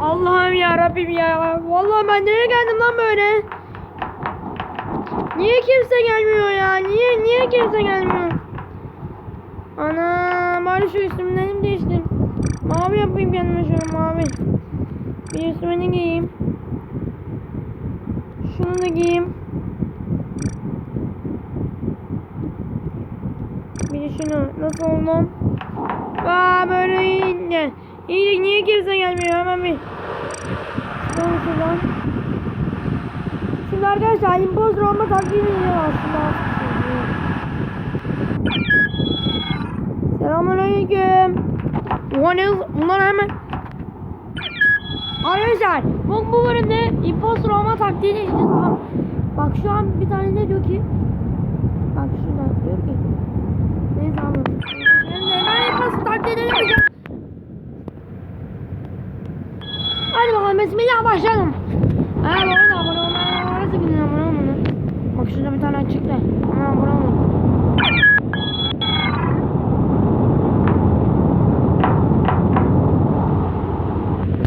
Allah'ım ya Rabbim ya. Vallahi ben nereye geldim lan böyle? Niye kimse gelmiyor ya? Niye niye kimse gelmiyor? Ana bari şu üstümden değiştim. Mavi yapayım kendime şöyle mavi. Bir üstüme ne giyeyim? Şunu da giyeyim. Bir de şunu. Nasıl oldum? Aa böyle iyi. İyi niye kimse gelmiyor? Hemen bir. Şuradan şuradan. Şimdi arkadaşlar imposter olma taktiğini yiyor aslında. Selamünaleyküm. Oha ne Bunlar hemen. Arkadaşlar bu, bu bölümde imposter olma taktiğini izleyeceğiz. Bak, şu an bir tane ne diyor ki? Bak şurada diyor ki. Neyse ama. Şimdi ben imposter taktiğini yapacağım. Hadi bakalım bismillah başlayalım. Ha bu arada abone olmayan varsa gidin abone olun. Bak şurada bir tane çıktı. Ha abone olun.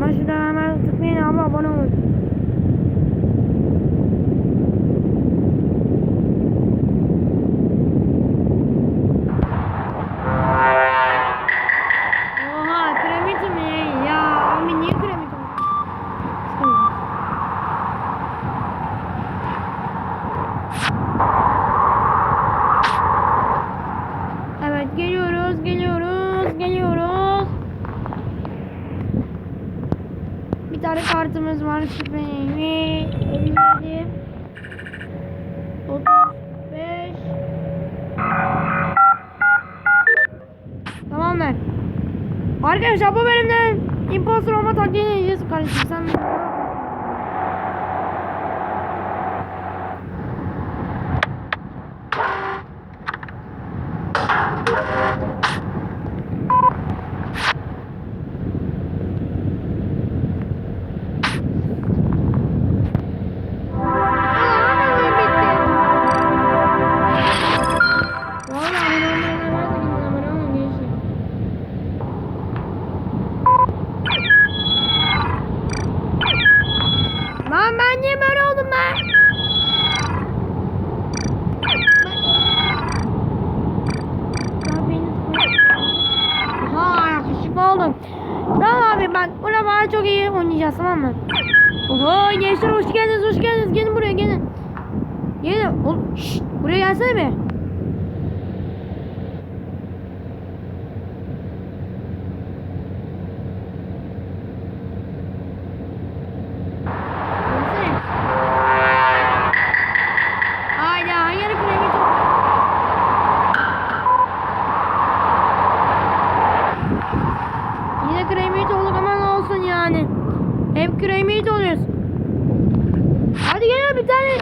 Ama şurada hemen tıklayın abi abone olun. Oha kremit mi? Ya abi niye kremit oldu? Sıkıntı. Evet geliyoruz, geliyoruz, geliyoruz. Bir tane var şifreli. 57 35 Tamamdır. Arkadaşlar bu bölümde imposter olma taktiğini yiyeceğiz kardeşim sen oynayacağız tamam mı? Oho gençler hoş geldiniz hoş geldiniz gelin buraya gelin. Gelin oğlum şşt, buraya gelsene bir. Oluyoruz. Hadi gel bir tane.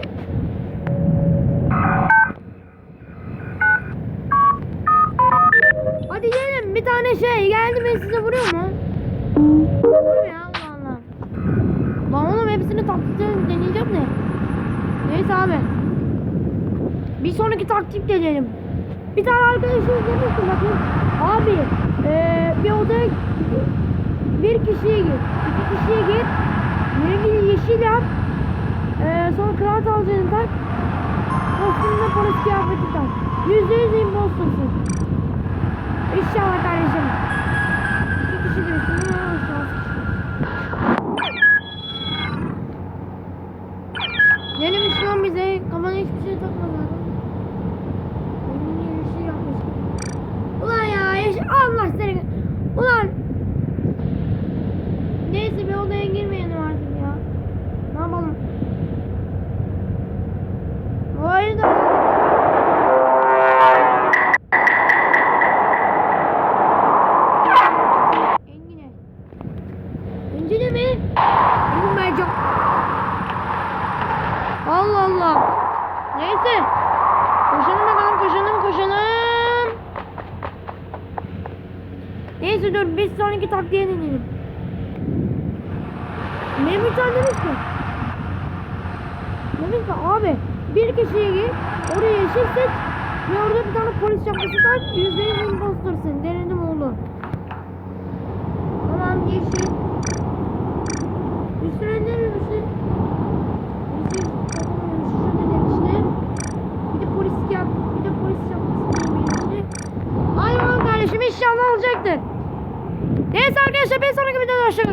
Hadi gelin bir tane şey geldi ve size vuruyor mu? Vuruyor ya Allah Allah. Lan oğlum hepsini taktikte deneyeceğim de. Neyse abi. Bir sonraki taktik deneyelim. Bir tane arkadaşım demişti bakın. Abi eee bir odaya bir kişiye gir. iki kişiye gir. Polis kıyafeti tak. Yüzde yüz impostersun. İnşallah bir sonraki taktiğe deneyelim. Ne mücadelesi ki? Dedim ki abi bir kişiye gir, oraya eşitsin ve orada bir tane polis çapması tak, yüzde yüz impostörsün. Denedim oğlum. Tamam yeşil. Üstüne ne demişsin? Yeşil. Şurada demişti. Bir de polis yap, bir de polis çapması demişti. Ay kardeşim inşallah olacaktır. Neyse arkadaşlar bir sonraki videoda hoşçakalın.